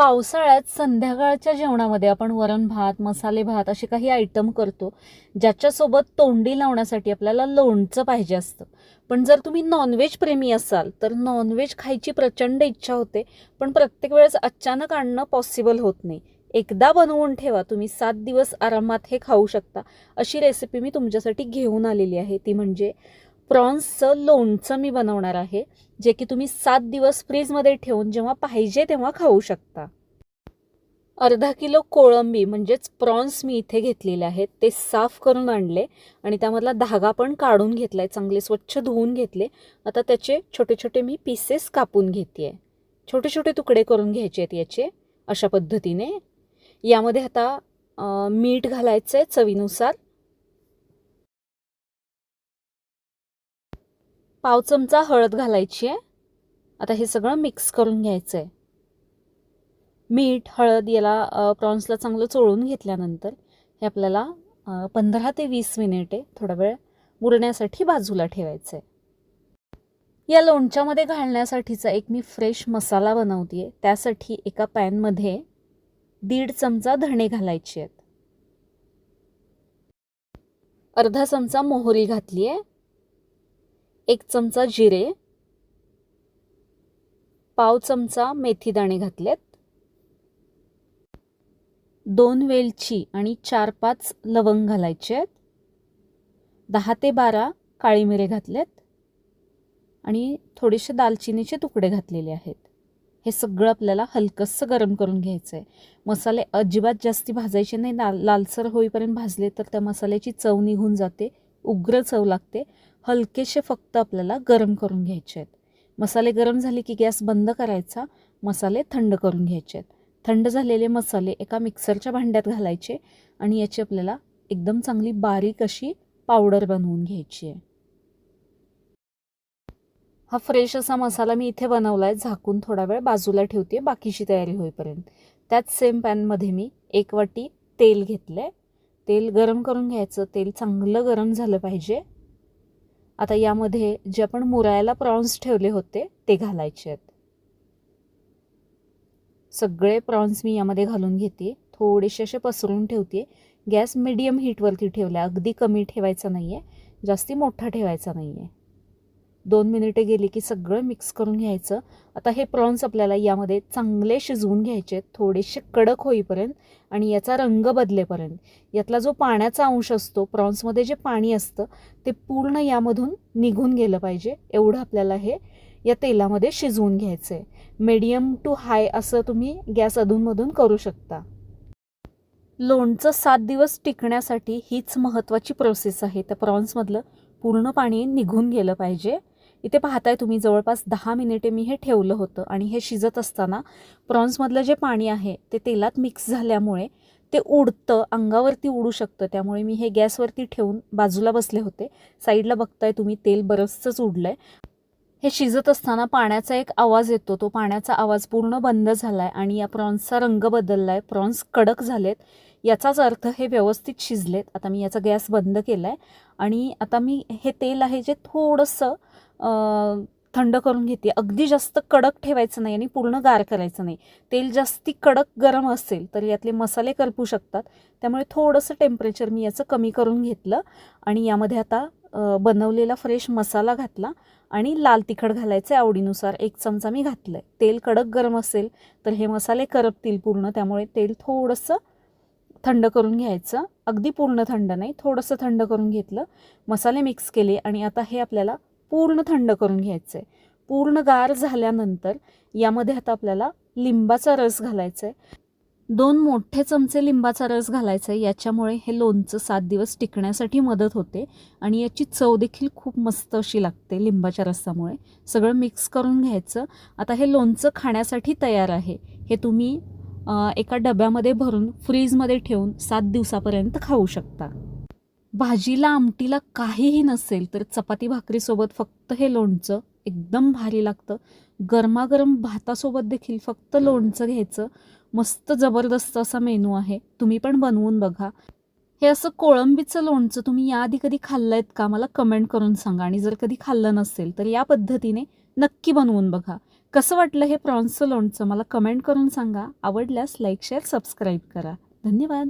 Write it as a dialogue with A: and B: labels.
A: पावसाळ्यात संध्याकाळच्या जेवणामध्ये आपण वरण भात मसाले भात असे काही आयटम करतो ज्याच्यासोबत तोंडी लावण्यासाठी आपल्याला लोणचं पाहिजे असतं. पण जर तुम्ही नॉनव्हेज प्रेमी असाल तर नॉनव्हेज खायची प्रचंड इच्छा होते पण प्रत्येक वेळेस अचानक आणणं पॉसिबल होत नाही. एकदा बनवून ठेवा तुम्ही सात दिवस आरामात हे खाऊ शकता. अशी रेसिपी मी तुमच्यासाठी घेऊन आलेली आहे ती म्हणजे प्रॉन्सचं लोणचं मी बनवणार आहे जे की तुम्ही सात दिवस फ्रीजमध्ये ठेवून जेव्हा पाहिजे तेव्हा खाऊ शकता. अर्धा किलो कोळंबी म्हणजेच प्रॉन्स मी इथे घेतलेले आहेत ते साफ करून आणले आणि त्यामधला धागा पण काढून घेतला आहे चांगले स्वच्छ धुवून घेतले. आता त्याचे छोटे छोटे मी पीसेस कापून घेते आहे छोटे छोटे तुकडे करून घ्यायचे आहेत याचे अशा पद्धतीने. यामध्ये आता मीठ घालायचं आहे चवीनुसार. पाव चमचा हळद घालायची आहे. आता हे सगळं मिक्स करून घ्यायचं आहे मीठ हळद याला प्रॉन्सला चांगलं चोळून घेतल्यानंतर हे आपल्याला पंधरा ते वीस मिनिटे थोडा वेळ मुरण्यासाठी बाजूला ठेवायचं आहे या लोणच्यामध्ये घालण्यासाठीचा एक मी फ्रेश मसाला बनवते त्यासाठी एका पॅनमध्ये दीड चमचा धणे घालायचे आहेत. अर्धा चमचा मोहरी घातली आहे एक चमचा जिरे पाव चमचा मेथी दाणे घातलेत दोन वेलची आणि चार पाच लवंग घालायचे आहेत दहा ते बारा काळी मिरे घातलेत आणि थोडेसे दालचिनीचे तुकडे घातलेले आहेत. हे सगळं आपल्याला हलकंसं गरम करून घ्यायचं आहे. मसाले अजिबात जास्ती भाजायचे नाही. लाल लालसर होईपर्यंत भाजले तर त्या मसाल्याची चव निघून जाते. उग्र चव लागते. हलकेसे फक्त आपल्याला गरम करून घ्यायचे आहेत. मसाले गरम झाले की गॅस बंद करायचा. मसाले थंड करून घ्यायचे आहेत. थंड झालेले मसाले एका मिक्सरच्या भांड्यात घालायचे आणि याची आपल्याला एकदम चांगली बारीक अशी पावडर बनवून घ्यायची आहे. हा फ्रेश असा मसाला मी इथे बनवला आहे झाकून थोडा वेळ बाजूला ठेवते. बाकीची तयारी होईपर्यंत. त्याच सेम पॅनमध्ये मी एक वाटी तेल घेतलं आहे तेल गरम करून घ्यायचं. तेल चांगलं गरम झालं पाहिजे. आता यामध्ये जे आपण मुरायला प्रॉन्स ठेवले होते ते घालायचे आहेत. सगळे प्रॉन्स मी यामध्ये घालून घेते. थोडेसे असे पसरून ठेवते. गॅस मिडियम हीटवरती ठेवला अगदी कमी ठेवायचा नाही आहे जास्ती मोठा ठेवायचा नाही आहे दोन मिनिटे गेली की सगळं मिक्स करून घ्यायचं. आता हे प्रॉन्स आपल्याला यामध्ये चांगले शिजवून घ्यायचे थोडेसे कडक होईपर्यंत आणि याचा रंग बदलेपर्यंत. यातला जो पाण्याचा अंश असतो प्रॉन्समध्ये जे पाणी असतं ते पूर्ण यामधून निघून गेलं पाहिजे. एवढं आपल्याला हे या तेलामध्ये शिजवून घ्यायचं आहे मीडियम टू हाय असं तुम्ही गॅस अधूनमधून करू शकता. लोणचं सात दिवस टिकण्यासाठी हीच महत्त्वाची प्रोसेस आहे. त्या प्रॉन्समधलं पूर्ण पाणी निघून गेलं पाहिजे. इथे पाहताय तुम्ही जवळपास दहा मिनिटे मी हे ठेवलं होतं आणि हे शिजत असताना प्रॉन्समधलं जे पाणी आहे ते तेलात मिक्स झाल्यामुळे ते उडतं अंगावरती उडू शकतं. त्यामुळे मी हे गॅसवरती ठेवून बाजूला बसले होते. साईडला बघताय तुम्ही तेल बरंचसंच उडलं आहे हे शिजत असताना पाण्याचा एक आवाज येतो. तो पाण्याचा आवाज पूर्ण बंद झाला आहे आणि या प्रॉन्सचा रंग बदलला आहे प्रॉन्स कडक झालेत. याचाच अर्थ हे व्यवस्थित शिजलेत. आता मी याचा गॅस बंद केला आहे आणि आता मी हे तेल आहे जे थोडंसं थंड करून घेते. अगदी जास्त कडक ठेवायचं नाही आणि पूर्ण गार करायचं नाही. तेल जास्ती कडक गरम असेल तर यातले मसाले करपू शकतात. त्यामुळे थोडंसं टेम्परेचर मी याचं कमी करून घेतलं आणि यामध्ये आता बनवलेला फ्रेश मसाला घातला. आणि लाल तिखट घालायचं आहे आवडीनुसार. एक चमचा मी घातलं आहे तेल कडक गरम असेल तर हे मसाले करपतील पूर्ण. त्यामुळे तेल थोडंसं थंड करून घ्यायचं. अगदी पूर्ण थंड नाही थोडंसं थंड करून घेतलं. मसाले मिक्स केले आणि आता हे आपल्याला पूर्ण थंड करून घ्यायचं आहे पूर्ण गार झाल्यानंतर यामध्ये आता आपल्याला लिंबाचा रस घालायचा आहे दोन मोठे चमचे लिंबाचा रस घालायचा आहे. याच्यामुळे हे लोणचं सात दिवस टिकण्यासाठी मदत होते आणि याची चव देखील खूप मस्त अशी लागते लिंबाच्या रसामुळे. सगळं मिक्स करून घ्यायचं. आता हे लोणचं खाण्यासाठी तयार आहे. हे तुम्ही एका डब्यामध्ये भरून फ्रीजमध्ये ठेवून सात दिवसापर्यंत खाऊ शकता. भाजीला आमटीला काहीही नसेल तर चपाती भाकरीसोबत फक्त हे लोणचं एकदम भारी लागतं. गरमागरम भातासोबत देखील फक्त लोणचं घ्यायचं. मस्त जबरदस्त असा मेनू आहे. तुम्ही पण बनवून बघा. हे असं कोळंबीचं लोणचं तुम्ही याआधी कधी खाल्लं आहेत का? मला कमेंट करून सांगा. आणि जर कधी खाल्लं नसेल तर या पद्धतीने नक्की बनवून बघा. कसं वाटलं हे प्रॉन्सचं लोणचं? मला कमेंट करून सांगा. आवडल्यास लाईक शेअर सबस्क्राईब करा. धन्यवाद.